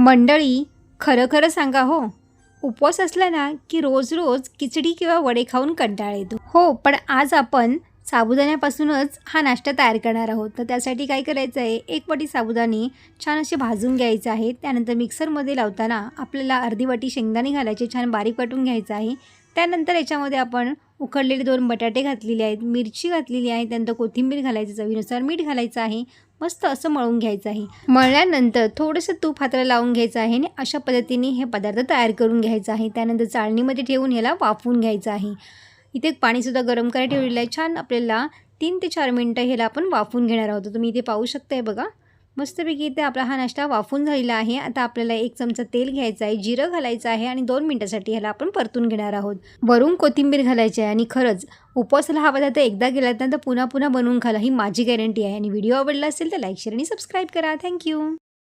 मंडळी खरं खरं सांगा हो. उपवास असला ना की रोज रोज खिचडी किंवा वडे खाऊन कंटाळा येतो. हो पण आज आपण साबुदाण्यापासूनच हा नाश्ता तयार करणार आहोत. तर त्यासाठी काय करायचं आहे? एक वाटी साबुदाणे छान असे भाजून घ्यायचे आहेत. त्यानंतर मिक्सरमध्ये लावताना आपल्याला अर्धी वाटी शेंगदाणे घालायचे छान बारीक वाटून घ्यायचं आहे. त्यानंतर याच्यामध्ये आपण उकडलेले दोन बटाटे घातलेले आहेत मिरची घातलेली आहे त्यानंतर कोथिंबीर घालायचं चवीनुसार मीठ घालायचं आहे मस्त असं मळून घ्यायचं आहे. मळल्यानंतर थोडंसं तूप हाताला लावून घ्यायचं आहे आणि अशा पद्धतीने हे पदार्थ तयार करून घ्यायचं आहे. त्यानंतर चाळणीमध्ये ठेवून ह्याला वाफवून घ्यायचं आहे. इथे पाणीसुद्धा गरम करायला ठेवलेलं आहे. छान आपल्याला तीन ते चार मिनटं ह्याला आपण वाफवून घेणार आहोत. तुम्ही इथे पाहू शकताय बघा. मस्तपैकी इथे आपला हा नाश्ता वाफून झालेला आहे. आता आपल्याला एक चमचा तेल घ्यायचं आहे जिरं घालायचं आहे आणि दोन मिनटासाठी ह्याला आपण परतून घेणार आहोत. वरून कोथिंबीर घालायची आहे आणि खरंच उपवासाला हा पदार्थ एकदा गेला तर पुन्हा पुन्हा बनवून खाला ही माझी गॅरंटी आहे. आणि व्हिडिओ आवडला असेल तर लाईक शेअर आणि सबस्क्राईब करा. Thank you